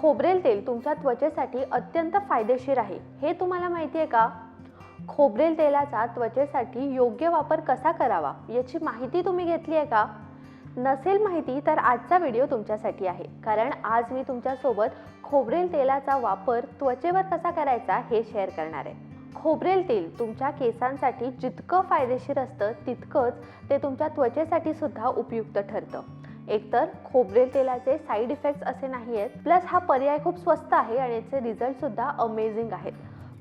खोबरेल तेल तुमच्या त्वचेसाठी अत्यंत फायदेशीर आहे. हे तुम्हाला माहिती आहे का? खोबरेल तेलाचा त्वचेसाठी योग्य वापर कसा करावा याची माहिती तुम्ही घेतली आहे का? नसेल माहिती तर आजचा व्हिडिओ तुमच्यासाठी आहे. कारण आज मी तुमच्यासोबत खोबरेल तेलाचा वापर त्वचेवर कसा करायचा हे शेअर करणार आहे. खोबरेल तेल तुमच्या केसांसाठी जितकं फायदेशीर असतं तितकंच ते तुमच्या त्वचेसाठी सुद्धा उपयुक्त ठरतं. एकतर खोबरेल तेलाचे साईड इफेक्ट्स असे नाही आहेत प्लस हा पर्याय खूप स्वस्त आहे आणि याचे रिझल्ट सुद्धा अमेझिंग आहेत.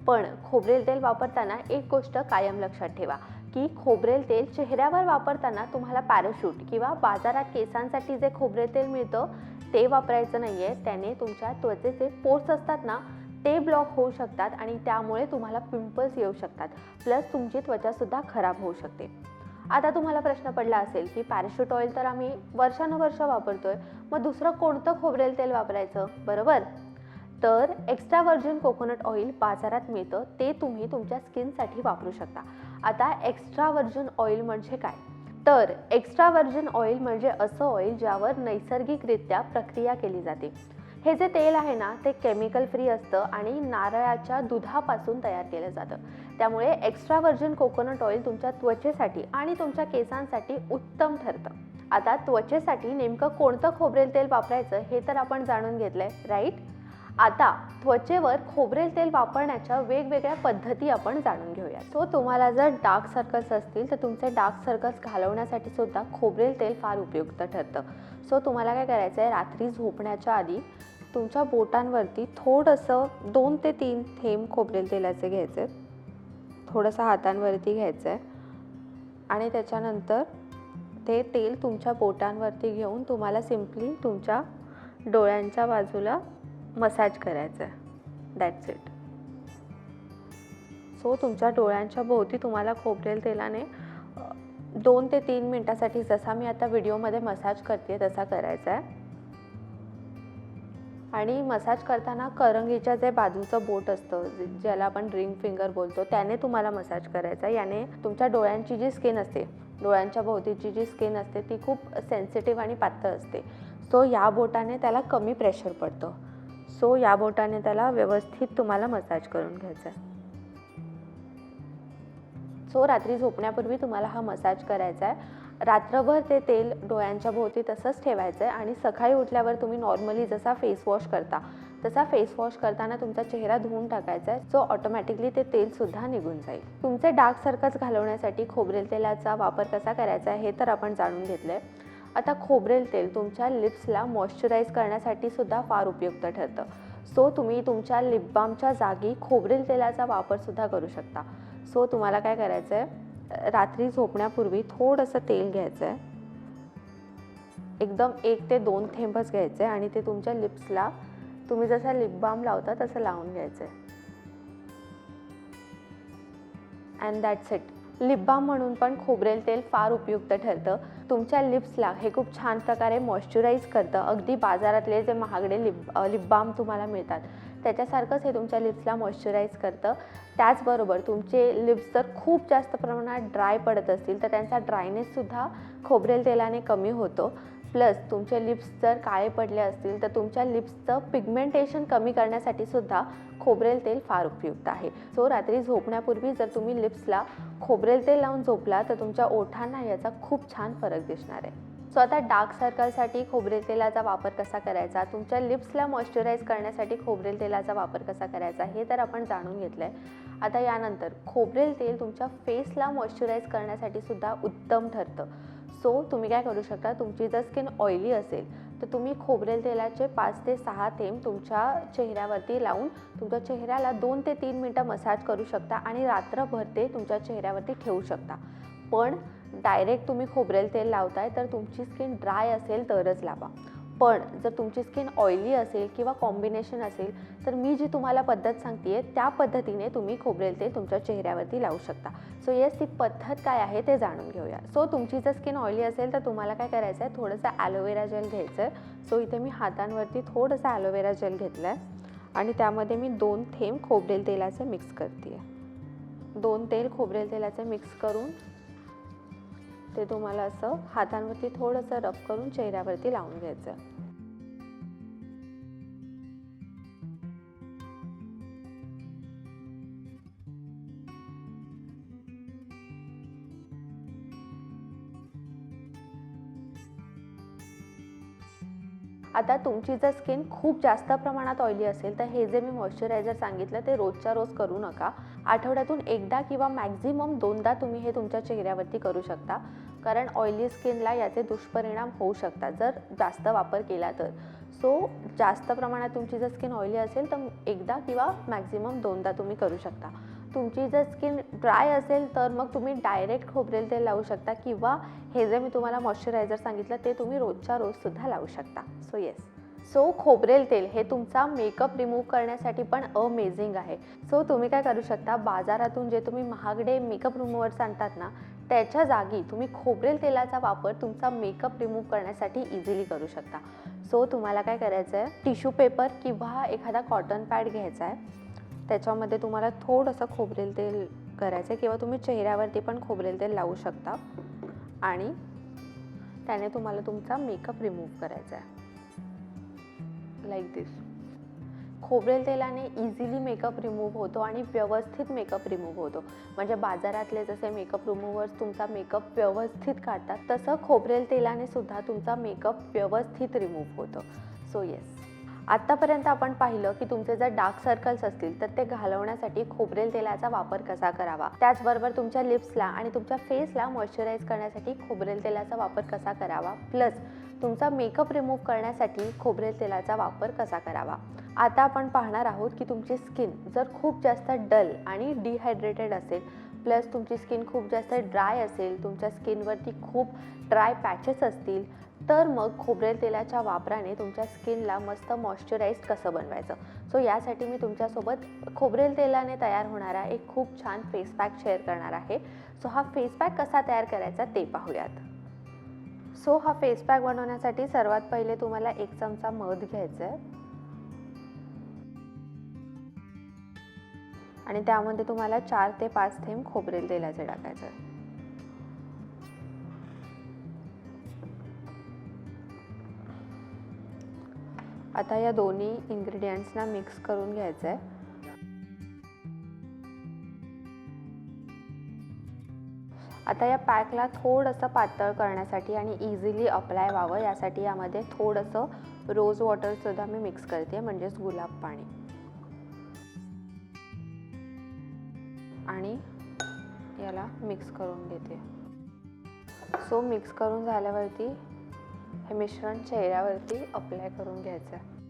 पण खोबरेल तेल वापरताना एक गोष्ट कायम लक्षात ठेवा की खोबरेल तेल चेहऱ्यावर वापरताना तुम्हाला पॅराशूट किंवा बाजारात केसांसाठी जे खोबरेल तेल मिळतं ते वापरायचं नाही आहे त्याने तुमच्या त्वचेचे पोर्स असतात ना ते ब्लॉक होऊ शकतात आणि त्यामुळे तुम्हाला पिंपल्स येऊ शकतात. प्लस तुमची त्वचासुद्धा खराब होऊ शकते. आता तुम्हाला प्रश्न पडला असेल की पॅराशूट ऑइल तर आम्ही वर्षानुवर्ष वापरतोय मग दुसरं कोणतं खोबरेल तेल वापरायचं? बरोबर? तर एक्स्ट्रा व्हर्जिन कोकोनट ऑइल बाजारात मिळतं ते तुम्ही तुमच्या स्किनसाठी वापरू शकता. आता एक्स्ट्रा व्हर्जिन ऑइल म्हणजे काय? तर एक्स्ट्रा व्हर्जिन ऑइल म्हणजे असं ऑइल ज्यावर नैसर्गिकरित्या प्रक्रिया केली जाते. हे जे तेल आहे ना ते केमिकल फ्री असतं आणि नारळाच्या दुधापासून तयार केलं जातं. त्यामुळे एक्स्ट्रा व्हर्जिन कोकोनट ऑइल तुमच्या त्वचेसाठी आणि तुमच्या केसांसाठी उत्तम ठरतं. आता त्वचेसाठी नेमकं कोणतं खोबरेल तेल वापरायचं हे तर आपण जाणून घेतलं आहे राईट आता त्वचेवर खोबरेल तेल वापरण्याच्या वेगवेगळ्या पद्धती आपण जाणून घेऊया सो तुम्हाला जर डार्क सर्कल्स असतील तर तुमचे डार्क सर्कल्स घालवण्यासाठी सुद्धा खोबरेल तेल फार उपयुक्त ठरतं. सो तुम्हाला काय करायचं आहे रात्री झोपण्याच्या आधी तुमच्या बोटांवरती थोडंसं दोन ते तीन थेंब खोबरेल तेलाचे घ्यायचे. थोडंसं हातांवरती घ्यायचं आहे आणि त्याच्यानंतर ते तेल तुमच्या बोटांवरती घेऊन तुम्हाला सिम्पली तुमच्या डोळ्यांच्या बाजूला मसाज करायचं आहे दॅट्स इट सो तुमच्या डोळ्यांच्या भोवती तुम्हाला खोबरेल तेलाने दोन ते तीन मिनटासाठी जसा मी आता व्हिडिओमध्ये मसाज करते तसा करायचा आहे. आणि मसाज करताना करंगीच्या जे बाजूचं बोट असतं ज्याला आपण रिंग फिंगर बोलतो त्याने तुम्हाला मसाज करायचा आहे. याने तुमच्या डोळ्यांची जी स्किन असते डोळ्यांच्या भोवतीची जी स्किन असते ती खूप सेन्सिटिव्ह आणि पातळ असते. सो या बोटाने त्याला कमी प्रेशर पडतं. सो या बोटाने त्याला व्यवस्थित तुम्हाला मसाज करून घ्यायचा आहे. सो रात्री झोपण्यापूर्वी तुम्हाला हा मसाज करायचा आहे. रात्रभर ते तेल डोळ्यांच्या भोवती तसंच ठेवायचं आहे आणि सकाळी उठल्यावर तुम्ही नॉर्मली जसा फेस वॉश करता तसा फेस वॉश करताना तुमचा चेहरा धुवून टाकायचा आहे. सो ऑटोमॅटिकली ते तेलसुद्धा निघून जाईल. तुमचे डार्क सर्कल्स घालवण्यासाठी खोबरेल तेलाचा वापर कसा करायचा आहे हे तर आपण जाणून घेतलं आहे आता खोबरेल तेल तुमच्या लिप्सला मॉइश्चराईज करण्यासाठी सुद्धा फार उपयुक्त ठरतं. सो तुम्ही तुमच्या लिपबामच्या जागी खोबरेल तेलाचा वापरसुद्धा करू शकता. सो तुम्हाला काय करायचं आहे रात्री झोपण्यापूर्वी थोडंसं तेल घ्यायचं आहे एकदम एक ते दोन थेंबच घ्यायचे आणि ते तुमच्या लिप्सला तुम्ही जसा लिप बाम लावता तसं लावून घ्यायचं आहे and that's it lip balm म्हणून पण खोबरेल तेल फार उपयुक्त ठरतं. तुमच्या लिप्सला हे खूप छान प्रकारे मॉइश्चराईज करतं. अगदी बाजारातले जे महागडे लिप लिप बाम तुम्हाला मिळतात त्याच्यासारखंच हे तुमच्या लिप्सला मॉइश्चराईज करतं. त्याचबरोबर तुमचे लिप्स जर खूप जास्त प्रमाणात ड्राय पडत असतील तर त्यांचा ड्रायनेससुद्धा खोबरेल तेलाने कमी होतो. प्लस तुमचे लिप्स जर काळे पडले असतील तर तुमच्या लिप्सचं पिगमेंटेशन कमी करण्यासाठी सुद्धा खोबरेल तेल फार उपयुक्त आहे. सो रात्री झोपण्यापूर्वी जर तुम्ही लिप्सला खोबरेल तेल लावून झोपला तर तुमच्या ओठांना याचा खूप छान फरक दिसणार आहे. सो आता डार्क सर्कलसाठी खोबरेल तेलाचा वापर कसा करायचा? तुमच्या लिप्सला मॉइश्चराईज करण्यासाठी खोबरेल तेलाचा वापर कसा करायचा? हे तर आपण जाणून घेतलं आहे आता यानंतर खोबरेल तेल तुमच्या फेसला मॉइश्चराईज करण्यासाठी सुद्धा उत्तम ठरतं. सो तुम्ही काय करू शकता? तुमची जर स्किन ऑइली असेल तर तुम्ही खोबरेल तेलाचे पाच ते सहा थेंब तुमच्या चेहऱ्यावरती लावून तुमच्या चेहऱ्याला दोन ते तीन मिनटं मसाज करू शकता आणि रात्रभर ते तुमच्या चेहऱ्यावरती ठेवू शकता. पण डायरेक्ट तुम्ही खोबरेल तेल लावताय तर तुमची स्किन ड्राय असेल तरच लावा. पण जर तुमची स्किन ऑइली असेल किंवा कॉम्बिनेशन असेल तर मी जी तुम्हाला पद्धत सांगते त्या पद्धतीने तुम्ही खोबरेल तेल तुमच्या चेहऱ्यावरती लावू शकता. सो येस ती पद्धत काय आहे ते जाणून घेऊया. सो तुमची जर स्किन ऑइली असेल तर तुम्हाला काय करायचं आहे थोडंसं ॲलोवेरा जेल घ्यायचं आहे सो इथे मी हातांवरती थोडंसं ॲलोवेरा जेल घेतलं आहे आणि त्यामध्ये मी दोन थेंब खोबरेल तेलाचे मिक्स करते आहे दोन तेल खोबरेल तेलाचे मिक्स करून ते तुम्हाला असं हातांवरती थोडंसं रब करून चेहऱ्यावरती लावून घ्यायचं. आता तुमची जर स्किन खूप जास्त प्रमाणात ऑइली असेल तर हे जे मी मॉइश्चरायझर सांगितलं ते रोजच्या रोज करू नका. आठवड्यातून एकदा किंवा मॅक्झिमम दोनदा तुम्ही हे तुमच्या चेहऱ्यावरती करू शकता. कारण ऑइली स्किनला याचे दुष्परिणाम होऊ शकतात जर जास्त वापर केला तर. सो जास्त प्रमाणात तुमची जर स्किन ऑइली असेल तर एकदा किंवा मॅक्झिमम दोनदा तुम्ही करू शकता. तुमची जर स्किन ड्राय असेल तर मग तुम्ही डायरेक्ट खोबरेल तेल लावू शकता किंवा हे जे मी तुम्हाला मॉइश्चरायझर सांगितलं ते तुम्ही रोजच्या रोजसुद्धा लावू शकता. सो येस सो खोबरेल तेल हे तुमचा मेकअप रिमूव्ह करण्यासाठी पण अमेझिंग आहे. सो तुम्ही काय करू शकता बाजारातून जे तुम्ही महागडे मेकअप रिमूव्हर्स आणतात ना त्याच्या जागी तुम्ही खोबरेल तेलाचा वापर तुमचा मेकअप रिमूव्ह करण्यासाठी इझिली करू शकता. सो तुम्हाला काय करायचं आहे टिश्यू पेपर किंवा एखादा कॉटन पॅड घ्यायचा आहे त्याच्यामध्ये तुम्हाला थोडंसं खोबरेल तेल करायचं आहे किंवा तुम्ही चेहऱ्यावरती पण खोबरेल तेल लावू शकता. आणि त्याने तुम्हाला तुमचा मेकअप रिमूव्ह करायचा आहे लाईक दिस खोबरेल तेलाने इझिली मेकअप रिमूव्ह होतो आणि व्यवस्थित मेकअप रिमूव्ह होतो. म्हणजे बाजारातले जसे मेकअप रिमूव्हर्स तुमचा मेकअप व्यवस्थित काढतात तसं खोबरेल तेलाने सुद्धा तुमचा मेकअप व्यवस्थित रिमूव्ह होतो. सो येस आत्तापर्यंत आपण पाहिलं की तुमचे जर डार्क सर्कल्स असतील तर ते घालवण्यासाठी खोबरेल तेलाचा वापर कसा करावा? त्याचबरोबर तुमच्या लिप्सला आणि तुमच्या फेसला मॉइश्चराईज करण्यासाठी खोबरेल तेलाचा वापर कसा करावा? प्लस तुमचा मेकअप रिमूव्ह करण्यासाठी खोबरेल तेलाचा वापर कसा करावा? आता आपण पाहणार आहोत की तुमची स्किन जर खूप जास्त डल आणि डिहायड्रेटेड असेल प्लस तुमची स्किन खूप जास्त ड्राय असेल तुमच्या स्किनवरती खूप ड्राय पॅचेस असतील तर मग खोबरेल तेलाच्या वापराने तुमच्या स्किनला मस्त मॉइश्चराईज कसं बनवायचं? सो यासाठी मी तुमच्यासोबत खोबरेल तेलाने तयार होणारा एक खूप छान फेस पॅक शेअर करणार आहे. सो हा फेस पॅक कसा तयार करायचा ते पाहूयात. सो हा फेस पॅक बनवण्यासाठी सर्वात पहिले तुम्हाला एक चमचा मध घ्यायचा आहे. आणि त्यामध्ये तुम्हाला चार ते पाच थेंब खोबरेल तेलाचे टाकायचं आहे. आता या दोन्ही इन्ग्रेडियंट्सना मिक्स करून घ्यायचं आहे. आता या पॅकला थोडंसं पातळ करण्यासाठी आणि इझिली अप्लाय व्हावं यासाठी यामध्ये थोडंसं रोज वॉटरसुद्धा मी मिक्स करते म्हणजेच गुलाब पाणी. आणि याला मिक्स करून घेते. सो मिक्स करून झाल्यावरती हे मिश्रण चेहऱ्यावरती अप्लाय करून घ्यायचं आहे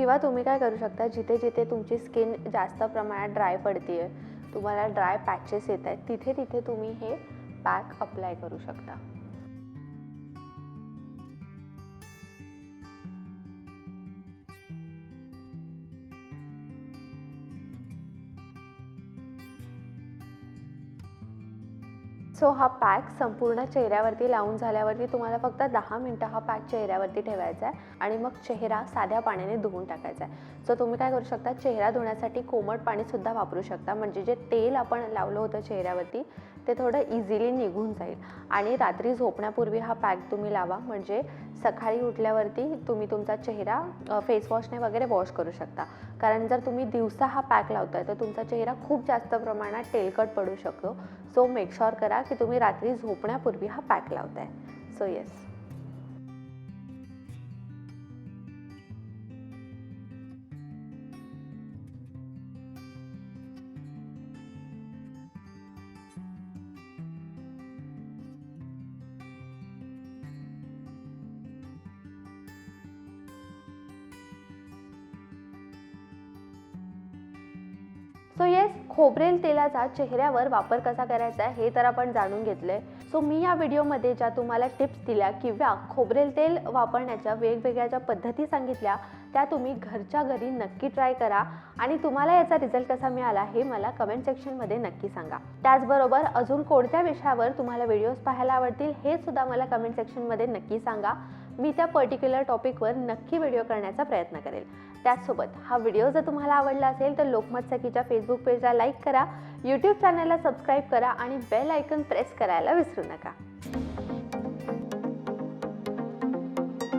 किंवा तुम्ही काय करू शकता जिथे जिथे तुमची स्किन जास्त प्रमाणात ड्राय पडते आहे तुम्हाला ड्राय पॅचेस येत आहेत तिथे तिथे तुम्ही हे पॅक अप्लाय करू शकता. सो हा पॅक संपूर्ण चेहऱ्यावरती लावून झाल्यावरती तुम्हाला फक्त दहा मिनटं हा पॅक चेहऱ्यावरती ठेवायचा आहे. आणि मग चेहरा साध्या पाण्याने धुवून टाकायचा आहे. सो तुम्ही काय करू शकता चेहरा धुण्यासाठी कोमट पाणीसुद्धा वापरू शकता. म्हणजे जे तेल आपण लावलं होतं चेहऱ्यावरती ते थोडं इझिली निघून जाईल. आणि रात्री झोपण्यापूर्वी हा पॅक तुम्ही लावा. म्हणजे सकाळी उठल्यावरती तुम्ही तुमचा चेहरा फेसवॉशने वगैरे वॉश करू शकता. कारण जर तुम्ही दिवसा हा पॅक लावताय तर तुमचा चेहरा खूप जास्त प्रमाणात तेलकट पडू शकतो. सो मेक शुअर करा की तुम्ही रात्री झोपण्यापूर्वी हा पॅक लावताय. सो येस सो येस खोबरेल तेलाचा चेहऱ्यावर वापर कसा करायचा आहे हे तर आपण जाणून घेतलंय. सो मी या व्हिडिओमध्ये ज्या तुम्हाला टिप्स दिल्या किंवा खोबरेल तेल वापरण्याच्या वेगवेगळ्या ज्या पद्धती सांगितल्या त्या तुम्ही घरच्या घरी नक्की ट्राय करा आणि तुम्हाला याचा रिझल्ट कसा मिळाला हे मला कमेंट सेक्शनमध्ये नक्की सांगा. त्याचबरोबर अजून कोणत्या विषयावर तुम्हाला व्हिडिओज पाहायला आवडतील हे सुद्धा मला कमेंट सेक्शनमध्ये नक्की सांगा. मी त्या पर्टिक्युलर टॉपिकवर नक्की व्हिडिओ करण्याचा प्रयत्न करेल. त्याचसोबत हा व्हिडिओ जर तुम्हाला आवडला असेल तर लोकमत सखीच्या फेसबुक पेजला लाईक करा यूट्यूब चॅनलला सबस्क्राईब करा आणि बेल आयकन प्रेस करायला विसरू नका.